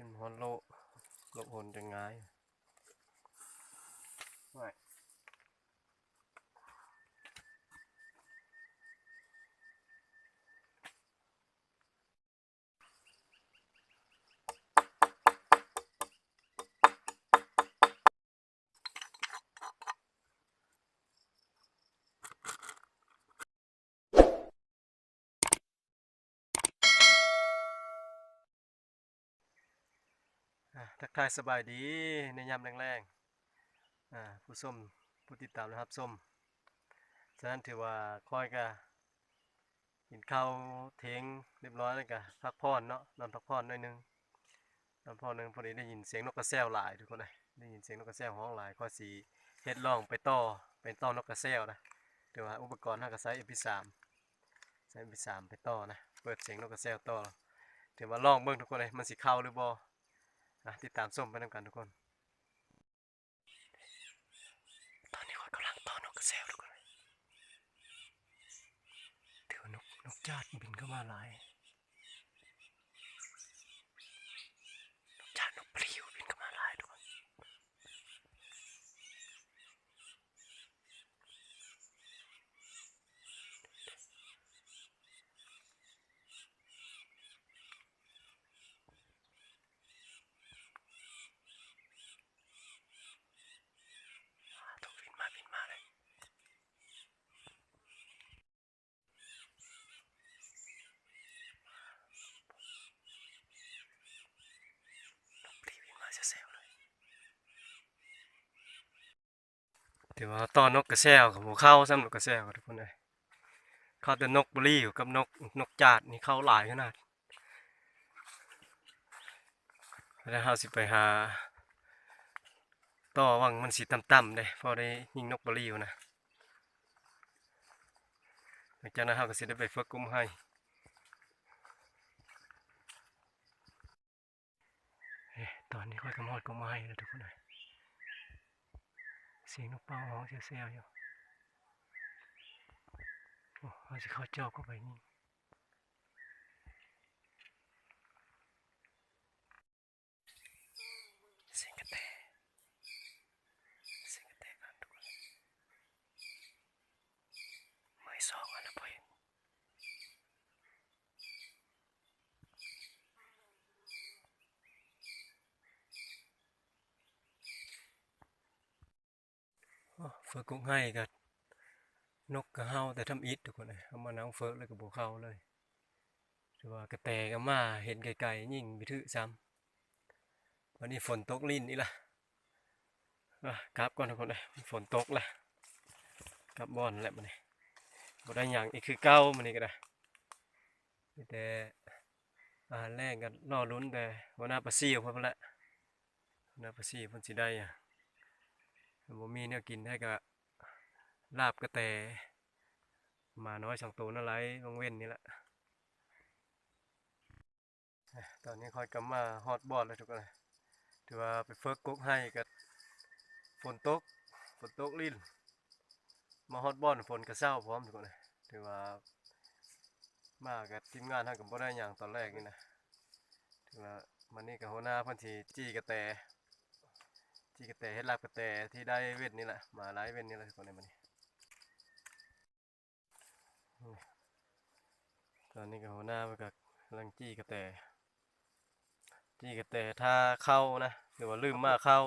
ขึ้นฮอนโลลบหนจะง่ายไม่ ทักทายสบายดีในยามแรงๆอ่าผู้ส้มผู้ติดตามนะครับส้มฉะนั้นถือว่าค่อยกะกินข้าวเทงเรียบร้อยแล้วกะพักผ่อนเนาะนอนพักผ่อนหน่อยนึงนอนพักผ่อนนึงพอดีได้ยินเสียงนกกระแซวหลายทุกคนเลยได้ยินเสียงนกกระแซวร้องหลายข้อสีเฮ็ดล่องไปต่อไปต่อนกกระแซวนะถือว่าอุปกรณ์เฮาก็ใช้ MP3 ใช้ MP3 ไปต่อนะเปิดเสียงนกกระแซวต่อถือว่าลองเบิ่งทุกคนเลยมันสิเข้าหรือบ่อ่ นะติดตามส้มไปนำกันทุกคน ตอนนี้คนกำลังต้อนนกกระแซวทุกคนเลยถือว่านกนกจาดบินเข้ามาหลาย นกจาดนกปลิวบินเข้ามาหลายทุกคน อ่าถูกบินมาบินมาเลยน กปลิวบินมาเซลๆเลยถือว่าตอนนกกระแซวกับหัวเข้าซ้ำนกกระแซวทุกคนเลยเข้าแต่นกบลีอยู่กับนกนกจาดนี่เข้าหลายขนาดแล้วเราสิไปหาต่อวังมันสีต่ำๆเลยพอได้ยิงนกบริวนะหลังจากนั้นเราก็สิได้ไปฝึกกุ้มให้เอ๊ะ ตอนนี้ค่อยกำมอดกุ้มให้แล้วทุกคนเลยเสียงนกเป่าห้องเสียวๆอยู่โอ้เราจะเข้าจอกเข้าไปนี่เสียงกระแต เสียงกระแตกครับทุกคนไม่สองอันนะพ่อเห็นโอ้ เฟือกกุ้งให้กับนกกระเฮาแต่ทำอิดทุกคนเลยเอามานังเฟือกเลยกับบัวเขาเลยถือว่ากระแตก็มาเห็นไกลๆยิ่งไปถือซ้ำวันนี้ฝนตกลิ้นนี่ล่ะอะกลับก่อนทุกคนเลยฝนตกละกลับบอนแหละมันนี่บได้หยังอีกคือเก้ามันนี่ก็ได้แต่อาหาแรกกันรอลุ้นแต่หัวหน้าปลาซี่ของเพิ่นละหัวหน้าปลาซี่เพิ่นสิได้อะ บ่มีแนวกินให้ก็ลาบกระแต มาน้อยสองตัวนั่นไรวงเว้นนี่แหละ ตอนนี้คอยกลับมาฮอตบอดแล้วทุกคนถือว่าไปเฟิร์กกุ๊กให้กับฝนตก ฝนตกลิ้นมาฮอตบอลฝนกระเซ้าพร้อมทุกคนถือว่ามากับทีมงานทางกับบ่ได้อย่างตอนแรกนี่นะถือว่ามันนี่กับหัวหน้าพันธีจี้กระแต จี้กระแตเฮ็ดลาบกระแตที่ได้เว้นนี่แหละมาหลายเว้นนี่แหละทุกคนเลยมันนี่นี่ตอนนี้กับหัวหน้ามันกับกำลังจี้กระแตจี้กระแตถ้าเข้านะหรือว่าลืมมาเข้า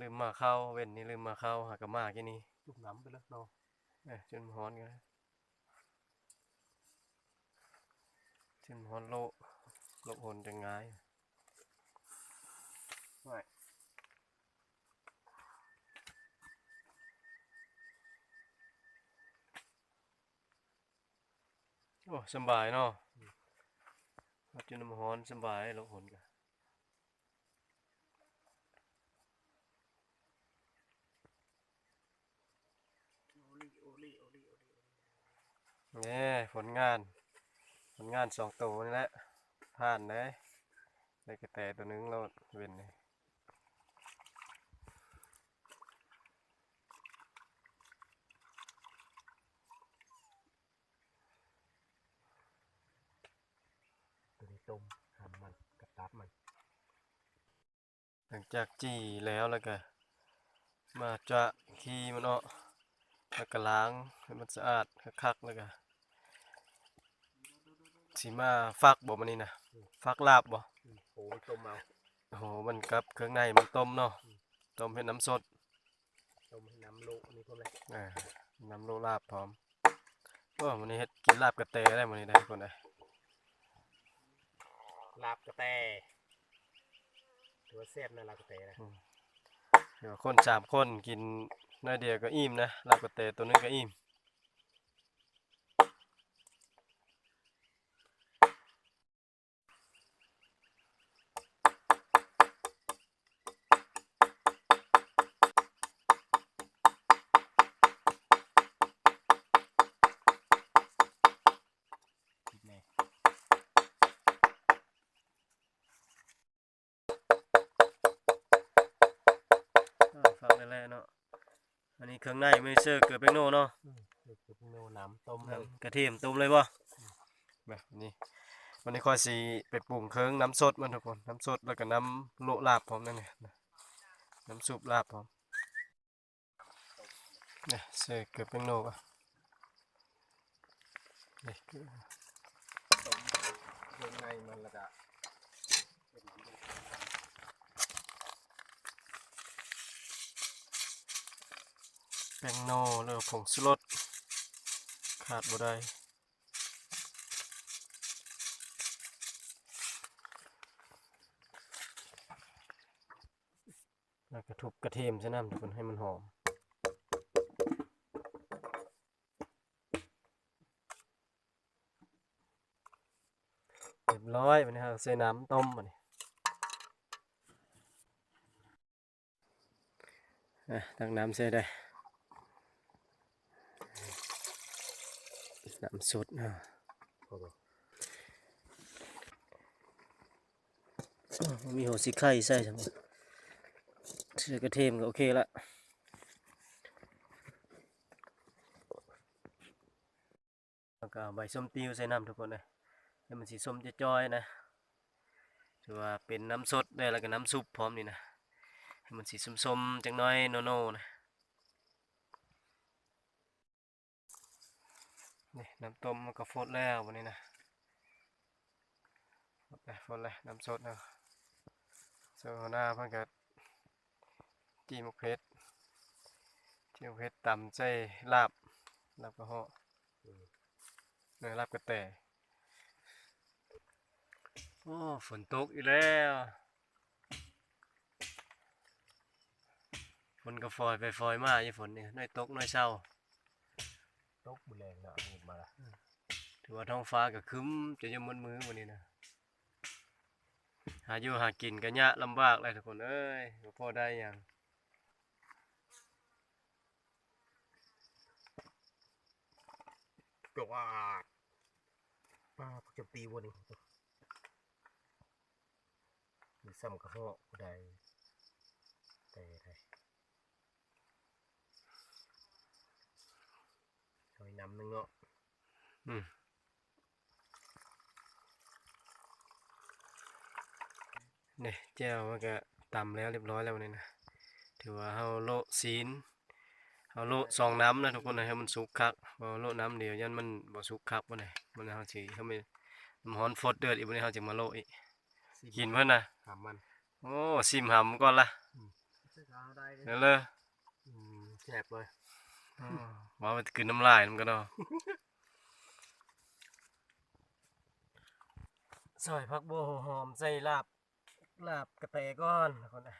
ลืมมาเข้าเว้นนี่ลืมมาเข้าหากะมาแค่นี้จุ่มน้ำไปแล้วเนาะเอ้ยจนฮ้อนกันจนฮ้อนโลโลกหนจังไงไม่ โอ้สบายเนาะจนน้ำฮ้อนสบายลกหนกันโอลี่โอลี่โอลี่โอลี่นี่ผลงาน ผลงานสองตัวนี่แหละผ่านเลยได้กระแตตัวหนึงแล้วเว้นนี่ตัวนี้ต้ม ทำมันกระตับมัน หลังจากจี้แล้วแล้วก็มาจะขี้มันออกแล้วก็ล้างให้มันสะอาดคักๆแล้วก็สิมาฟักบ่มันนี่นะฟักลาบบ่อืมโอ้ยต้มเอาโอ้โหมันกับเครื่องในมันต้มเนาะต้มเฮ็ดน้ำสดต้มให้น้ำโลกนี่พวกเลยอ่าน้ำโลลาบพร้อมโอ้มันนี้เฮ็ดกินลาบกระแตได้มันนี้ได้คนได้ลาบกระแต ถือว่าแซ่บนะลากระแตนะเดี๋ยวคนสามคนกินน้อยเดียวก็อิ่มนะลากระแตตัวนึงก็อิ่ม อ่าฟักได้แล้วเนาะอันนี้เครื่องในไม่เชื่อเกลือแป้งโน่เนาะอืมเดี๋ยวจะโนน้ำต้มเลยน้ำกระเทียมต้มเลยบ่แบบนี้วันนี้ค่อยสิไปปรุงเครื่องน้ำสดมันทุกคนน้ำสดแล้วก็น้ำโละลาบพร้อมนั่นนี่นะน้ำซุปลาบพร้อมเนี่ยเชื่อเกลือแป้งโน่ก่อนนี่เกลือต้มเครื่องในมันและกะเป็นน้ำมัน แป้งโน่แล้วผงชูรสขาดบ่ได้แล้วก็ทุบกระเทียมใส่น้ำทุกคนให้มันหอมเรียบร้อยวันนี้เราใส่น้ำต้มมานี่อะตักน้ำใส่ได้ น้ำสดนะพอบ่อ้าวมีหัวสีไข่ใส่ใช่ไหมเชือกระเทียมก็โอเคละแล้วก็เอาใบส้มติวใส่น้ำทุกคนเลยให้มันสีส้มจะจ้อยๆนะถือว่าเป็นน้ำสดได้แล้วก็น้ำซุปพร้อมนี่นะให้มันสีส้มๆจังน้อยโนโน่นะ นี่น้ำต้มมันก็ฟดแล้ววันนี้นะฟดเลยฟดเลยน้ำสดนะโซหน้าเพิ่นก็จีมะเพชรจีมะเพชรตำใส่ลาบลาบกระเหาะเนื้อลาบกระแตโอ้ฝนตกอีกแล้วฝนก็ฟอยไปฟอยมาอยู่ฝนนี่น้อยตกน้อยเศร้า ตกบุแรงเนาะเอามาละถือว่าท้องฟ้าก็ครึ้มจะยังมืดมือวันนี้นะหาอยู่หากินก็ยะลำบากเลยทุกคนเอ้ยบ่พอได้หยังจวาดป้าพักจะตีวันนี้หรือซ้ำกระเหาะกูได้แต่ไทยหอย น้ำนึงเนาะอืมนี่แจ้วมันก็ตำแล้วเรียบร้อยแล้ววันนี้นะถือว่าเฮาโละซีนเฮาโละสองน้ำนะทุกคนนะให้มันสุกคักบ่โละน้ำเดียวยันมันบ่สุกคักบ่ได้มันเฮาสิเฮาไม่น้ำร้อนฟดเดือดอีกบ่ได้เฮาจะมาโละอีกกินเพิ่นน่ะถามมันโอ้ซิมหำก่อนละได้เลยเดี๋ยวเลยอืมแซ่บเลย ว่ามันคือน้ำลายมันก็เนาะซอยผักบัวหอมใส่ลาบลาบกระแตก้อนคนน่ะ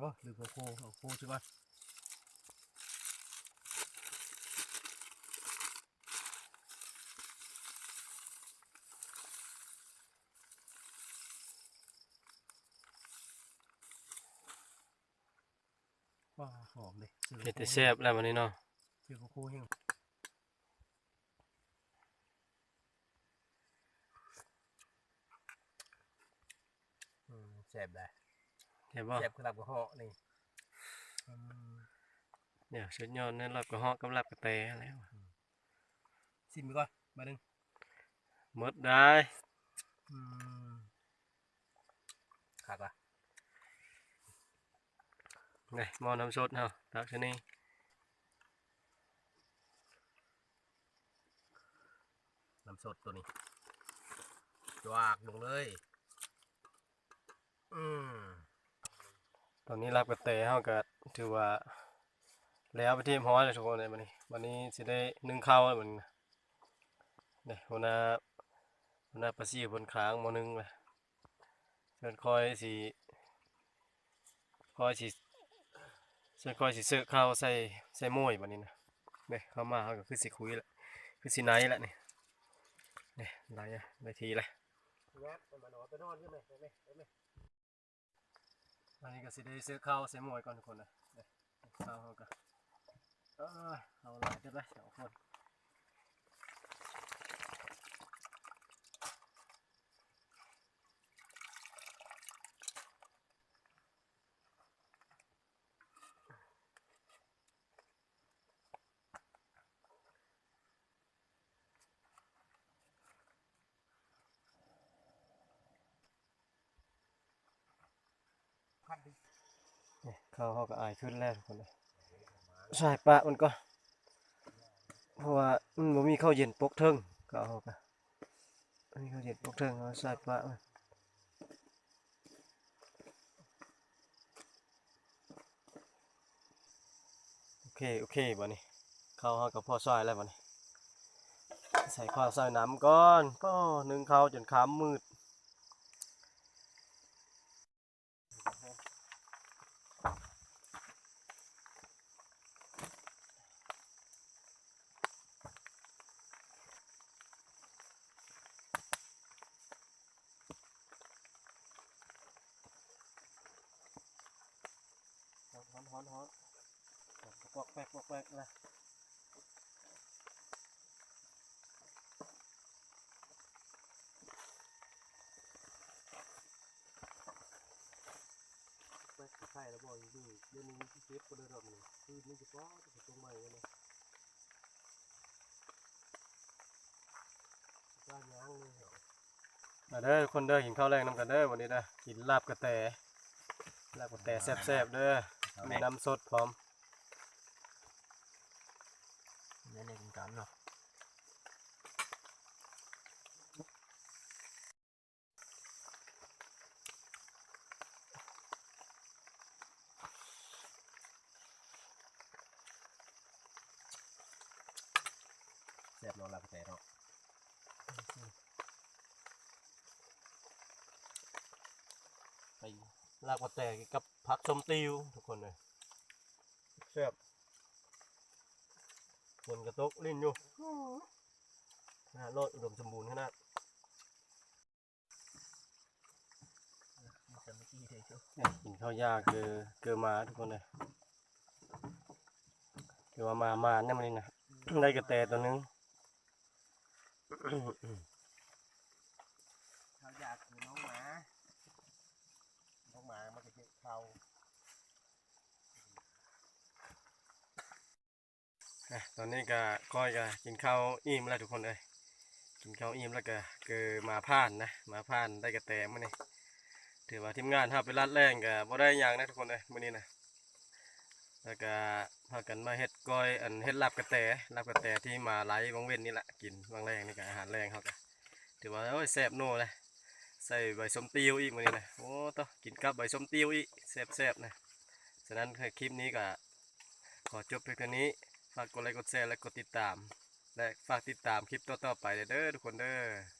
โอ้ลืมโคโค่เอาโคใช่ปะว้าหอมเลยซื้อเฮ็ดแต่โคแซ่บแล้ววันนี้เนาะซื้อโคโค่ให้หน่อยอืมแซ่บได้ แซ่บบ่แซ่บคือหลับกับเหาะนี่อืมเนี่ยสุดยอดนั่นลับกระเหาะกับลับกระแตแล้วซิมไปก่อนมาหนึ่งหมดได้อืมขาดปะไงหม้อน้ำสดเฮาตักชนี่น้ำสดตัวนี้จวากลงเลย อืม ตอนนี้ลับกระแตเฮาก็ถือว่า แล้วไปที่ฮ้อนเลยทุกคนเลยวันนี้วันนี้สิได้นึ่งข้าวแล้วมื้อนี้นะนี่หัวหน้าหัวหน้าประสีบนค้างมอหนึงเลยเพิ่คอยสิคอยสิเพิ่คอยสิซื้อข้าวใส่ใส่หม้วยบัดนี้นะเนี่ยเข้ามาเฮาก็คือสิคุยแหละคือสิไนแหละนี่นี่ได้อะได้ทีละแวบไปมาน อันนี้ก็สิได้ซื้อข้าวใส่หมวยก่อนทุกคนนะข้าวเฮาก็เอาหลายได้ไหมสองคน พันดินี่ข้าวเขาก็อายขึ้นแล้วทุกคนเลยใช่ปะมันก็ เพราะว่ามันบ่มีข้าวเย็นปกเทิงก็เอาไปอันนี้ข้าวเย็นปกเทิงเอาใส่ปะมันโอเคโอเคบ่นี่ข้าวเขาก็พอซอยแล้วบ่นี่ใส่ข้าวใส่น้ำก่อนก็นึ่งข้าวจนค้ำมืด ฮ้ อนฮ้อนฮ้อนฮ้อนปกแปกปอกแปกนะแปกใช่แล้วบอกอยู่นี่เดี๋ยวนี้ที่เซฟก็เลยรอบนี้คือมันจะป้อจะตรงใหม่กันนะบ้านยังเลยเหรอมาเด้อคนเด้อกินข้าวแรงน้ำกันเด้อวันนี้นะกินลาบกระแตลาบกระแตแซ่บๆเด้อ มีน้ำสดพร้อมเนี่ยในกินกันเนาะแซ่บเนอนหลับแต่เนาะไปลาบกระแตกับ ผักชมติวทุกคนเลยแซ่บฝนกระตกลิ้นอยู่นะโลดอุดมสมบูรณ์ขนาดมันจะเมื่อกี้เทชัวเนี่ยกินข้าวยากคือเกือมาทุกคนเลยเกือว่ามามาเนี่ยมันนี่นะได้กระแตตัวหนึง เขาอยากคือน้องหมา น้องหมามันจะเจ็บเขา อะตอนนี้ก็ก้อยก็กินข้าวอิ่มแล้วทุกคนเลยกินข้าวอิ่มแล้วก็คือมาผ่านนะมาผ่านได้กระแตมื้อนี้ถือว่าทีมงานถ้าไปรัดแรงก็บ่ได้ยังนะทุกคนเลยมื้อนี้นะแล้วก็พากันมาเฮ็ดก้อยอันเฮ็ดลาบกระแตลาบกระแตที่มาไล่บางเว้นนี่แหละกินบางแรงนี่ก็อาหารแรงเขาก็ถือว่าโอ้ยแซ่บโน่เลยใส่ใบส้มติวอีกมื้อนี้นะโอ้ต้องกินกับใบส้มติวอีกแซ่บๆนะฉะนั้นคลิปนี้ก็ขอจบเพียงเท่านี้ ฝากกดไลค์กดแชร์และกดติดตาม และฝากติดตามคลิปต่อๆไปเด้อทุกคนเด้อ